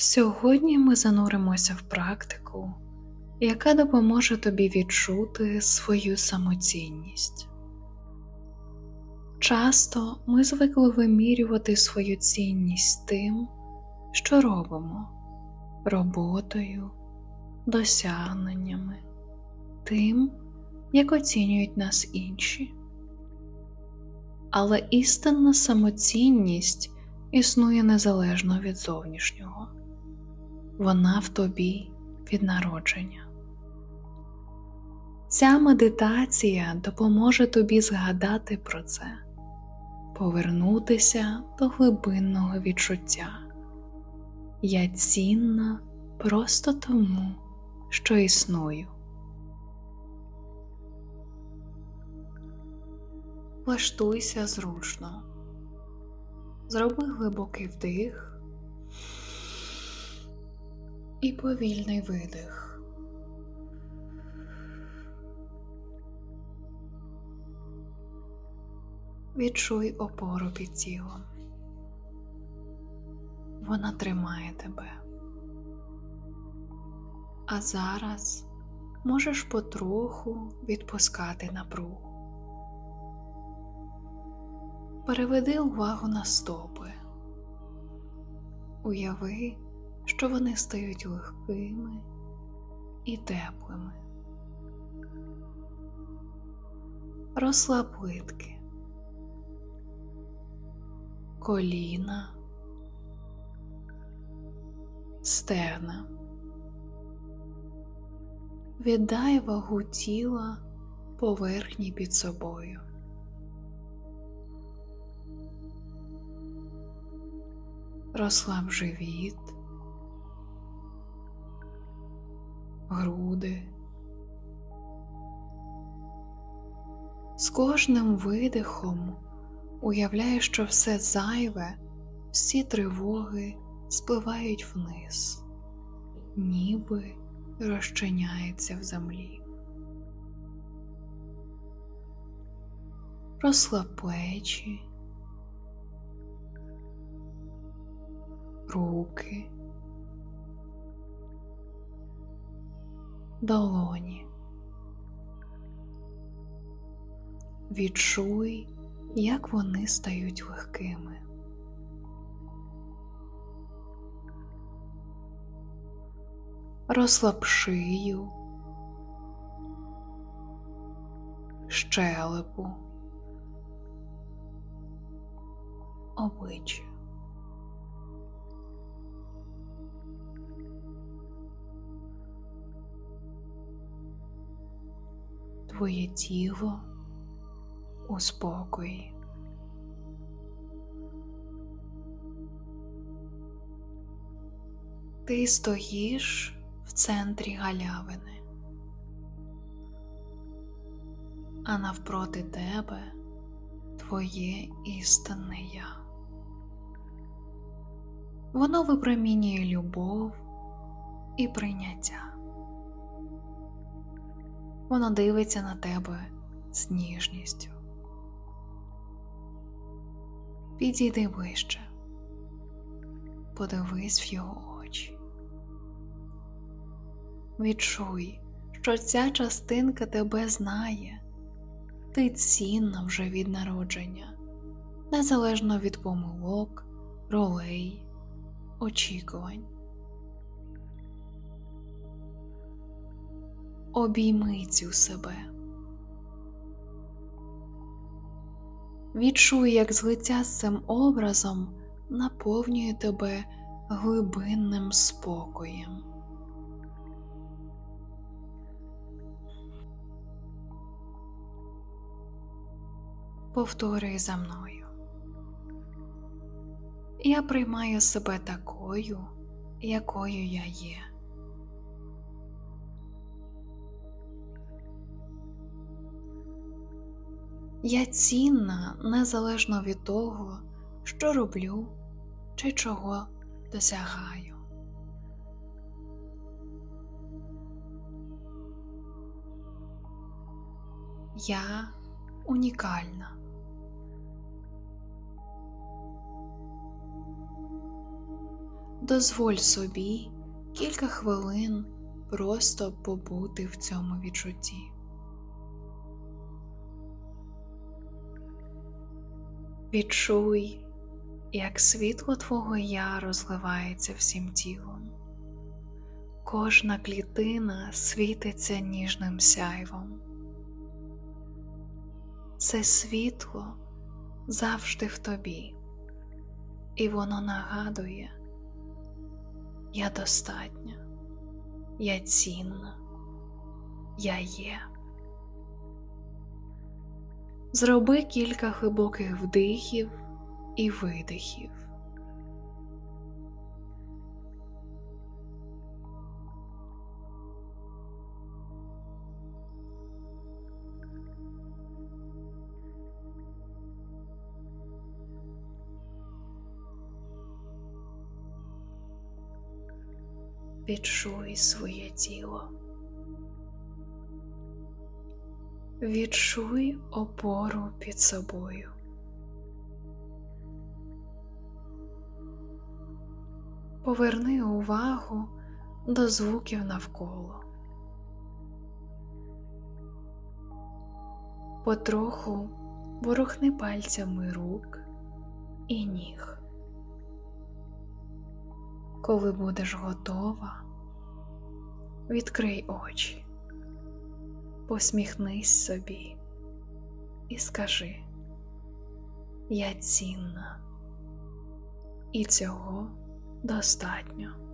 Сьогодні ми зануримося в практику, яка допоможе тобі відчути свою самоцінність. Часто ми звикли вимірювати свою цінність тим, що робимо роботою, досягненнями, тим, як оцінюють нас інші. Але істинна самоцінність існує незалежно від зовнішнього вона в тобі від народження. Ця медитація допоможе тобі згадати про це, повернутися до глибинного відчуття. Я цінна просто тому, що існую. Влаштуйся зручно, зроби глибокий вдих і повільний видих. Відчуй опору під тілом. Вона тримає тебе. А зараз можеш потроху відпускати напругу. Переведи увагу на стопи. Уяви, що вони стають легкими і теплими. Розслаб литки, коліна, стегна. Віддай вагу тіла поверхні під собою. Розслаб живіт, груди. З кожним видихом уявляєш, що все зайве, всі тривоги спливають вниз, ніби розчиняється в землі. Розслаб плечі, руки. Долоні. Відчуй, як вони стають легкими. Розслаб шию, щелепу, обличчя. Твоє тіло у спокої. Ти стоїш в центрі галявини, а навпроти тебе твоє істинне я. Воно випромінює любов і прийняття. Воно дивиться на тебе з ніжністю. Підійди ближче, подивись в його очі. Відчуй, що ця частинка тебе знає, ти цінна вже від народження, незалежно від помилок, ролей, очікувань. Обійми цю себе. Відчуй, як злиття з цим образом наповнює тебе глибинним спокоєм. Повторюй за мною. Я приймаю себе такою, якою я є. Я цінна незалежно від того, що роблю чи чого досягаю. Я унікальна. дозволь собі кілька хвилин просто побути в цьому відчутті. Відчуй, як світло твого я розливається всім тілом. Кожна клітина світиться ніжним сяйвом. Це світло завжди в тобі, і воно нагадує, я достатня, я цінна, я є. Зроби кілька глибоких вдихів і видихів. Відчуй своє тіло. Відчуй опору під собою. Поверни увагу до звуків навколо. Потроху ворухни пальцями рук і ніг. Коли будеш готова, відкрий очі посміхнись собі і скажи, я цінна, і цього достатньо.